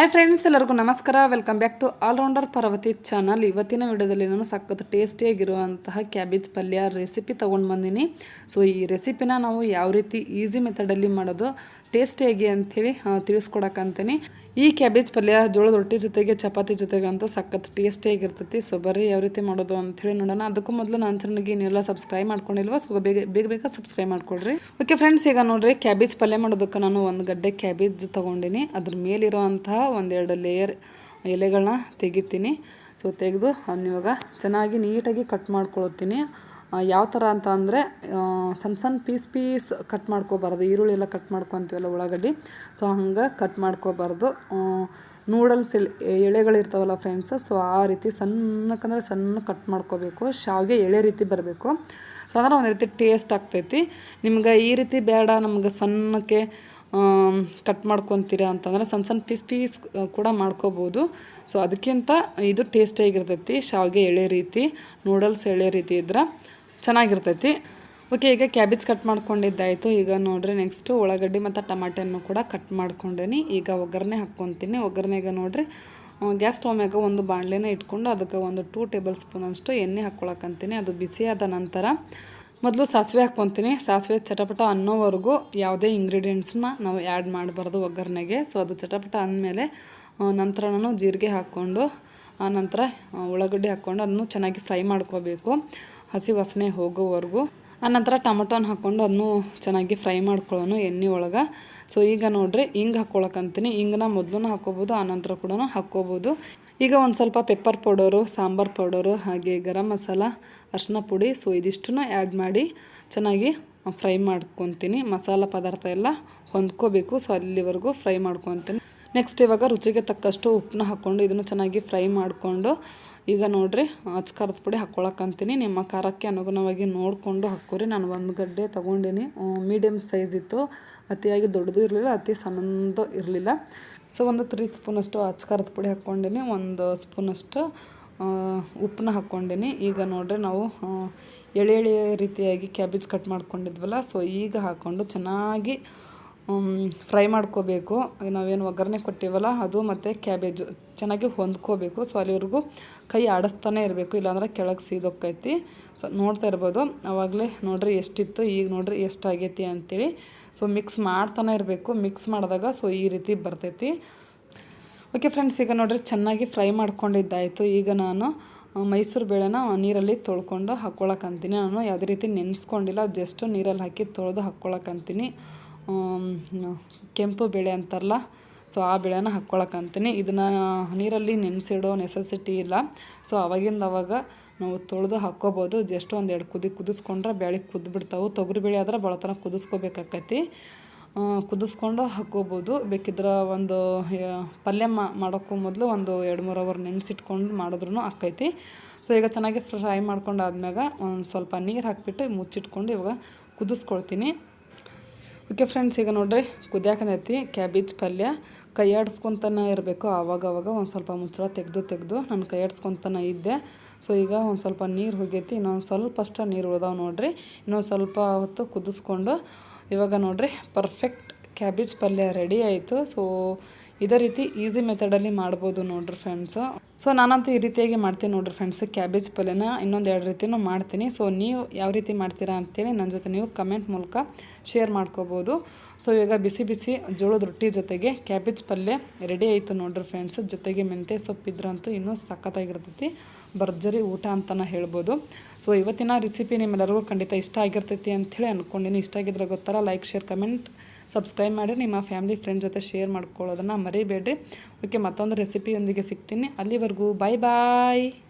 Hi friends ಎಲ್ಲರಿಗೂ ನಮಸ್ಕಾರ. Welcome back to all rounder Parvati channel ಇವತ್ತಿನ ವಿಡಿಯೋದಲ್ಲಿ ನಾನು ಸಖತ್ ಟೇಸ್ಟಿಯಾಗಿರುವಂತಹ ಕ್ಯಾಬೇಜ್ ಪಲ್ಯ ರೆಸಿಪಿ ತೊಗೊಂಡು ಬಂದೀನಿ. ಸೊ ಈ ರೆಸಿಪಿನ ನಾವು ಯಾವ ರೀತಿ ಈಸಿ ಮೆಥಡಲ್ಲಿ ಮಾಡೋದು ಟೇಸ್ಟಿಯಾಗಿ ಅಂಥೇಳಿ ತಿಳಿಸ್ಕೊಡಕ್ಕಂತೀನಿ ಈ ಕ್ಯಾಬೇಜ್ ಪಲ್ಯ, ಜೋಳದ ರೊಟ್ಟಿ ಜೊತೆಗೆ ಚಪಾತಿ ಜೊತೆಗೆ ಅಂತ ಸಖತ್ ಟೇಸ್ಟಿಯಾಗಿರ್ತೈತಿ ಸೊ ಬರ್ರಿ ಯಾವ ರೀತಿ ಮಾಡೋದು ಅಂಥೇಳಿ ನೋಡೋಣ. ಅದಕ್ಕೂ ಮೊದಲು ನಾನು ಚೆನ್ನಾಗಿ ನೀವೆಲ್ಲ ಸಬ್ಸ್ಕ್ರೈಬ್ ಮಾಡ್ಕೊಂಡಿಲ್ವ? ಸೊ ಬೇಗ ಬೇಗ ಬೇಗ ಸಬ್ಸ್ಕ್ರೈಬ್ ಮಾಡ್ಕೊಳ್ರಿ ಓಕೆ ಫ್ರೆಂಡ್ಸ್ ಈಗ ನೋಡ್ರಿ ಕ್ಯಾಬೇಜ್ ಪಲ್ಯ ಮಾಡೋದಕ್ಕೆ ನಾನು ಒಂದು ಗಡ್ಡೆ ಕ್ಯಾಬೇಜ್ ತೊಗೊಂಡಿನಿ. ಅದ್ರ ಮೇಲಿರುವಂತಹ ಒಂದೆರಡು ಲೇಯರ್ ಎಲೆಗಳನ್ನ ತೆಗಿತೀನಿ. ಸೊ ತೆಗೆದು ಅದನ್ನ ಇವಾಗ ಚೆನ್ನಾಗಿ ನೀಟಾಗಿ ಕಟ್ ಮಾಡ್ಕೊಳ್ತೀನಿ. ಯಾವ ಥರ ಅಂತ ಅಂದರೆ ಸಣ್ಣ ಸಣ್ಣ ಪೀಸ್ ಪೀಸ್ ಕಟ್ ಮಾಡ್ಕೋಬಾರ್ದು. ಈರುಳ್ಳಿ ಎಲ್ಲ ಕಟ್ ಮಾಡ್ಕೊತೀವಲ್ಲ ಉಳ್ಳಾಗಡ್ಡಿ. ಸೊ ಹಂಗೆ ಕಟ್ ಮಾಡ್ಕೋಬಾರ್ದು. ನೂಡಲ್ಸ್ ಎಳೆಗಳು ಎಳೆಗಳಿರ್ತಾವಲ್ಲ ಫ್ರೆಂಡ್ಸ್ ಸೊ ಆ ರೀತಿ ಸಣ್ಣಕ್ಕಂದ್ರೆ ಸಣ್ಣ ಕಟ್ ಮಾಡ್ಕೋಬೇಕು. ಶಾವಿಗೆ ಎಳೆ ರೀತಿ ಬರಬೇಕು. ಸೊ ಅಂದ್ರೆ ಒಂದು ರೀತಿ ಟೇಸ್ಟ್ ಆಗ್ತೈತಿ. ನಿಮ್ಗೆ ಈ ರೀತಿ ಬೇಡ ನಮ್ಗೆ ಸಣ್ಣಕ್ಕೆ ಕಟ್ ಮಾಡ್ಕೊತೀರ ಅಂತಂದ್ರೆ ಸಣ್ಣ ಸಣ್ಣ ಪೀಸ್ ಪೀಸ್ ಕೂಡ ಮಾಡ್ಕೋಬೋದು. ಸೊ ಅದಕ್ಕಿಂತ ಇದು ಟೇಸ್ಟಿಯಾಗಿರ್ತೈತಿ ಶಾವಿಗೆ ಎಳೆ ರೀತಿ ನೂಡಲ್ಸ್ ಎಳೆ ರೀತಿ ಇದ್ರೆ. ಚೆನ್ನಾಗಿರ್ತೈತಿ. ಓಕೆ ಈಗ ಕ್ಯಾಬೇಜ್ ಕಟ್ ಮಾಡ್ಕೊಂಡಿದ್ದಾಯಿತು. ಈಗ ನೋಡ್ರಿ ನೆಕ್ಸ್ಟು ಉಳ್ಳಾಗಡ್ಡಿ ಮತ್ತು ಟಮಾಟೆಯನ್ನು ಕೂಡ ಕಟ್ ಮಾಡ್ಕೊಂಡೇನಿ. ಈಗ ಒಗ್ಗರಣೆ ಹಾಕ್ಕೊತೀನಿ. ಒಗ್ಗರಣೆಗೆ ನೋಡ್ರಿ ಗ್ಯಾಸ್ ಸ್ಟವ್ ಮ್ಯಾಗ ಒಂದು ಬಾಣಲೆನ ಇಟ್ಕೊಂಡು ಅದಕ್ಕೆ ಒಂದು ಟೂ ಟೇಬಲ್ ಸ್ಪೂನ್ ಅಷ್ಟು ಎಣ್ಣೆ ಹಾಕ್ಕೊಳಕ್ಕಂತೀನಿ ಅದು ಬಿಸಿಯಾದ ನಂತರ ಮೊದಲು ಸಾಸಿವೆ ಹಾಕ್ಕೊತೀನಿ. ಸಾಸಿವೆ ಚಟಪಟ ಅನ್ನೋವರೆಗೂ ಯಾವುದೇ ಇಂಗ್ರೀಡಿಯೆಂಟ್ಸ್ನ ನಾವು ಆ್ಯಡ್ ಮಾಡಬಾರ್ದು ಒಗ್ಗರಣೆಗೆ. ಸೊ ಅದು ಚಟಪಟ ಅಂದಮೇಲೆ ನಂತರ ನಾನು ಜೀರಿಗೆ ಹಾಕ್ಕೊಂಡು, ಆ, ನಂತರ ಉಳ್ಳಾಗಡ್ಡಿ ಹಾಕ್ಕೊಂಡು ಅದನ್ನು ಚೆನ್ನಾಗಿ ಫ್ರೈ ಮಾಡ್ಕೋಬೇಕು. ಹಸಿ ವಾಸನೆ ಹೋಗೋವರೆಗೂ. ಆನಂತರ ಟೊಮೊಟೊನ ಹಾಕ್ಕೊಂಡು ಅದನ್ನು ಚೆನ್ನಾಗಿ ಫ್ರೈ ಮಾಡ್ಕೊಳ್ಳೋನು ಎಣ್ಣೆ ಒಳಗೆ. ಸೊ ಈಗ ನೋಡಿರಿ, ಹಿಂಗೆ ಹಾಕ್ಕೊಳಕಂತೀನಿ ಹಿಂಗನ್ನ ಮೊದಲು ಹಾಕ್ಕೋಬೋದು ಆನಂತರ ಕೂಡ ಹಾಕ್ಕೋಬೋದು. ಈಗ ಒಂದು ಸ್ವಲ್ಪ ಪೆಪ್ಪರ್ ಪೌಡರು ಸಾಂಬಾರು ಪೌಡರು ಹಾಗೆ ಗರಂ ಮಸಾಲ ಅರ್ಶಿನ ಪುಡಿ ಸೊ ಇದಿಷ್ಟನ್ನು ಆ್ಯಡ್ ಮಾಡಿ ಚೆನ್ನಾಗಿ ಫ್ರೈ ಮಾಡ್ಕೊತೀನಿ. ಮಸಾಲ ಪದಾರ್ಥ ಎಲ್ಲ ಹೊಂದ್ಕೋಬೇಕು ಸೊ ಅಲ್ಲಿವರೆಗೂ ಫ್ರೈ ಮಾಡ್ಕೊತೀನಿ. ನೆಕ್ಸ್ಟ್ ಇವಾಗ ರುಚಿಗೆ ತಕ್ಕಷ್ಟು ಉಪ್ಪನ್ನ ಹಾಕ್ಕೊಂಡು ಇದನ್ನು ಚೆನ್ನಾಗಿ ಫ್ರೈ ಮಾಡಿಕೊಂಡು ಈಗ ನೋಡಿರಿ ಅಚ್ಕಾರದ ಪುಡಿ ಹಾಕ್ಕೊಳಕ್ಕಂತೀನಿ ನಿಮ್ಮ ಖಾರಕ್ಕೆ ಅನುಗುಣವಾಗಿ ನೋಡಿಕೊಂಡು ಹಾಕೋರಿ ನಾನು ಒಂದು ಗಡ್ಡೆ ತೊಗೊಂಡೀನಿ. ಮೀಡಿಯಮ್ ಸೈಜ್ ಇತ್ತು. ಅತಿಯಾಗಿ ದೊಡ್ಡದು ಇರಲಿಲ್ಲ, ಅತಿ ಸಣ್ಣದು ಇರಲಿಲ್ಲ. ಸೊ ಒಂದು ತ್ರೀ ಸ್ಪೂನಷ್ಟು ಅಷ್ಟು ಖಾರದ ಪುಡಿ ಹಾಕ್ಕೊಂಡಿನಿ. ಒಂದು ಸ್ಪೂನಷ್ಟು ಉಪ್ಪನ್ನ ಹಾಕ್ಕೊಂಡಿನಿ. ಈಗ ನೋಡಿರಿ, ನಾವು ಎಳೆ ಎಳೆ ರೀತಿಯಾಗಿ ಕ್ಯಾಬೇಜ್ ಕಟ್ ಮಾಡ್ಕೊಂಡಿದ್ವಲ್ಲ ಸೊ ಈಗ ಹಾಕ್ಕೊಂಡು ಚೆನ್ನಾಗಿ ಫ್ರೈ ಮಾಡ್ಕೋಬೇಕು. ನಾವೇನು ಒಗ್ಗರಣೆ ಕೊಟ್ಟಿವಲ್ಲ, ಅದು ಮತ್ತು ಕ್ಯಾಬೇಜು ಚೆನ್ನಾಗಿ ಹೊಂದ್ಕೋಬೇಕು. ಸೊ ಅಲ್ಲಿವರೆಗೂ ಕೈ ಆಡಿಸ್ತಾನೆ ಇರಬೇಕು. ಇಲ್ಲಾಂದ್ರೆ ಕೆಳಗೆ ಸೀದೋಕ್ಕೈತಿ ಸೊ ನೋಡ್ತಾ ಇರ್ಬೋದು. ಅವಾಗಲೇ ನೋಡ್ರಿ ಎಷ್ಟಿತ್ತು, ಈಗ ನೋಡ್ರಿ ಎಷ್ಟಾಗೈತಿ ಅಂತೇಳಿ. ಸೊ ಮಿಕ್ಸ್ ಮಾಡ್ತಾನೆ ಇರಬೇಕು. ಮಿಕ್ಸ್ ಮಾಡಿದಾಗ ಸೊ ಈ ರೀತಿ ಬರ್ತೈತಿ. ಓಕೆ ಫ್ರೆಂಡ್ಸ್ ಈಗ ನೋಡ್ರಿ ಚೆನ್ನಾಗಿ ಫ್ರೈ ಮಾಡ್ಕೊಂಡಿದ್ದಾಯಿತು. ಈಗ ನಾನು ಮೈಸೂರು ಬೇಳೆನ ನೀರಲ್ಲಿ ತೊಳ್ಕೊಂಡು ಹಾಕ್ಕೊಳಕ್ಕಂತೀನಿ ನಾನು ಯಾವುದೇ ರೀತಿ ನೆನೆಸ್ಕೊಂಡಿಲ್ಲ. ಜಸ್ಟ್ ನೀರಲ್ಲಿ ಹಾಕಿ ತೊಳೆದು ಹಾಕ್ಕೊಳಕ್ಕಂತೀನಿ ಕೆಂಪು ಬೆಳೆ ಅಂತಾರಲ್ಲ, ಸೊ ಆ ಬೇಳೆನ ಹಾಕ್ಕೊಳಕ್ಕಂತೀನಿ ಇದನ್ನು ನೀರಲ್ಲಿ ನೆನೆಸಿಡೋ ನೆಸೆಸಿಟಿ ಇಲ್ಲ. ಸೊ ಅವಾಗಿಂದ ಅವಾಗ ನಾವು ತೊಳೆದು ಹಾಕ್ಕೋಬೋದು. ಜಸ್ಟ್ ಒಂದು ಎರಡು ಕುದಿ ಕುದಿಸ್ಕೊಂಡ್ರೆ ಬೇಳೆ ಕುದ್ಬಿಡ್ತಾವೆ. ತೊಗರಿ ಬೇಳೆ ಆದ್ರೆ ಭಾಳ ಕುದಿಸ್ಕೋಬೇಕಾಕೈತಿ. ಕುದಿಸ್ಕೊಂಡು ಹಾಕ್ಕೋಬೋದು. ಬೇಕಿದ್ರೆ ಒಂದು ಪಲ್ಯ ಮಾಡೋಕ್ಕೂ ಮೊದಲು ಒಂದು ಎರಡು ಮೂರು ಅವರ್ ನೆನೆಸಿಟ್ಕೊಂಡು ಮಾಡಿದ್ರೂ ಆಕೈತಿ. ಸೊ ಈಗ ಚೆನ್ನಾಗಿ ಫ್ರೈ ಮಾಡ್ಕೊಂಡು ಆದ್ಮ್ಯಾಗ ಒಂದು ಸ್ವಲ್ಪ ನೀರು ಹಾಕಿಬಿಟ್ಟು ಮುಚ್ಚಿಟ್ಕೊಂಡು ಇವಾಗ ಕುದಿಸ್ಕೊಳ್ತೀನಿ. ಓಕೆ ಫ್ರೆಂಡ್ಸ್ ಈಗ ನೋಡ್ರಿ, ಕುದಿಯಾಕನೈತಿ ಕ್ಯಾಬೇಜ್ ಪಲ್ಯ. ಕೈ ಆಡಿಸ್ಕೊತಾನೆ ಇರಬೇಕು, ಆವಾಗ ಆವಾಗ ಒಂದು ಸ್ವಲ್ಪ ಮುಚ್ಚಳ ತೆಗೆದು ತೆಗೆದು ನಾನು ಕೈ ಆಡಿಸ್ಕೊತಾನೆ ಇದ್ದೆ. ಸೊ ಈಗ ಒಂದು ಸ್ವಲ್ಪ ನೀರು ಹೋಗೈತಿ, ಇನ್ನೊಂದು ಸ್ವಲ್ಪ ಅಷ್ಟು ನೀರು ಉಳ್ದಾವೆ ನೋಡಿರಿ. ಇನ್ನೊಂದು ಸ್ವಲ್ಪ ಹೊತ್ತು ಕುದಿಸ್ಕೊಂಡು, ಇವಾಗ ನೋಡಿರಿ ಪರ್ಫೆಕ್ಟ್ ಕ್ಯಾಬೇಜ್ ಪಲ್ಯ ರೆಡಿ ಆಯಿತು. ಸೊ ಇದೇ ರೀತಿ ಈಸಿ ಮೆಥಡಲ್ಲಿ ಮಾಡ್ಬೋದು ನೋಡ್ರಿ ಫ್ರೆಂಡ್ಸು ಸೊ ನಾನಂತೂ ಈ ರೀತಿಯಾಗಿ ಮಾಡ್ತೀನಿ ನೋಡ್ರಿ ಫ್ರೆಂಡ್ಸ್ ಕ್ಯಾಬೇಜ್ ಪಲ್ಯನ ಇನ್ನೊಂದು ಎರಡು ರೀತಿಯೂ ಮಾಡ್ತೀನಿ. ಸೊ ನೀವು ಯಾವ ರೀತಿ ಮಾಡ್ತೀರಾ ಅಂತೇಳಿ ನನ್ನ ಜೊತೆ ನೀವು ಕಮೆಂಟ್ ಮೂಲಕ ಶೇರ್ ಮಾಡ್ಕೋಬೋದು. ಸೊ ಇವಾಗ ಬಿಸಿ ಬಿಸಿ ಜೋಳದ ರೊಟ್ಟಿ ಜೊತೆಗೆ ಕ್ಯಾಬೇಜ್ ಪಲ್ಯ ರೆಡಿ ಆಯಿತು ನೋಡ್ರಿ ಫ್ರೆಂಡ್ಸ್ ಜೊತೆಗೆ ಮೆಂತ್ಯ ಸೊಪ್ಪಿದ್ರಂತೂ ಇನ್ನೂ ಸಖತ್ತಾಗಿರ್ತೈತಿ. ಭರ್ಜರಿ ಊಟ ಅಂತಲೇ ಹೇಳ್ಬೋದು. ಸೊ ಇವತ್ತಿನ ರೆಸಿಪಿ ನಿಮ್ಮೆಲ್ಲರಿಗೂ ಖಂಡಿತ ಇಷ್ಟ ಆಗಿರ್ತೈತಿ ಅಂಥೇಳಿ ಅಂದ್ಕೊಂಡಿನಿ ಇಷ್ಟ ಆಗಿದ್ರೆ ಗೊತ್ತಾರ ಲೈಕ್ ಶೇರ್ ಕಮೆಂಟ್ ಸಬ್ಸ್ಕ್ರೈಬ್ ಮಾಡಿ, ನಿಮ್ಮ ಫ್ಯಾಮಿಲಿ ಫ್ರೆಂಡ್ ಜೊತೆ ಶೇರ್ ಮಾಡ್ಕೊಳ್ಳೋದನ್ನು ಮರಿಬೇಡ್ರಿ. ಓಕೆ, ಮತ್ತೊಂದು ರೆಸಿಪಿಯೊಂದಿಗೆ ಸಿಗ್ತೀನಿ. ಅಲ್ಲಿವರೆಗೂ ಬಾಯ್ ಬಾಯ್